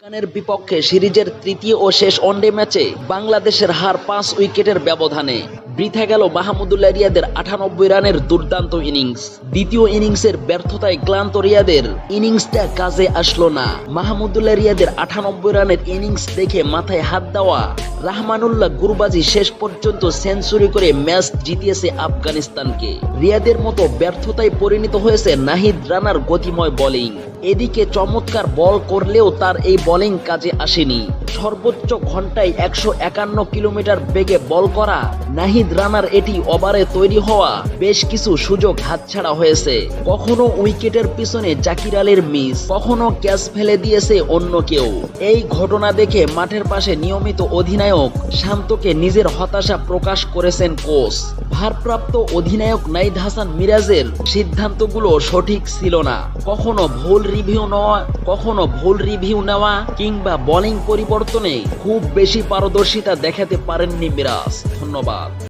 আফগানের বিপক্ষে সিরিজের তৃতীয় ও শেষ ওয়ানডে ম্যাচে বাংলাদেশের হার পাঁচ উইকেটের ব্যবধানে। বৃথা গেল মাহমুদুল্লাহ রিয়াদের আটানব্বই রানের দুর্দান্ত ইনিংস। দ্বিতীয় ইনিংসের ব্যর্থতায় ক্লান্ত রিয়াদের ইনিংসটা কাজে আসলো না। মাহমুদুল্লাহ রিয়াদের আটানব্বই রানের ইনিংস দেখে মাথায় হাত দেওয়া রাহমানুল্লাহ গুরবাজি শেষ পর্যন্ত সেঞ্চুরি করে ম্যাচ জিতিয়েছে আফগানিস্তানকে। রিয়াদের মতো ব্যর্থতায় পরিণত হয়েছে নাহিদ রানার গতিময় বোলিং। এদিকে চমৎকার বল করলেও তার এই বোলিং কাজে আসেনি। সর্বোচ্চ ঘন্টায় একশো একান্ন কিলোমিটার বেগে বল করা নাহিদ রানার এটি ওভারে তৈরি হওয়া বেশ কিছু সুযোগ হাতছাড়া হয়েছে। কখনো উইকেটের পিছনে জাকির আলীর মিস, কখনো ক্যাচ ফেলে দিয়েছে অন্য কেউ। এই ঘটনা দেখে মাঠের পাশে নিয়মিত অধিনায়ক শান্তকে নিজের হতাশা প্রকাশ করেছেন কোচ। ভারপ্রাপ্ত অধিনায়ক নাইদ হাসান মিরাজের সিদ্ধান্তগুলো সঠিক ছিল না। কখনো ভুল রিভিউ নেওয়া, কখনো ভুল রিভিউ নেওয়া কিংবা বোলিং পরিবর্তনে খুব বেশি পারদর্শিতা দেখাতে পারেননি মিরাজ। ধন্যবাদ।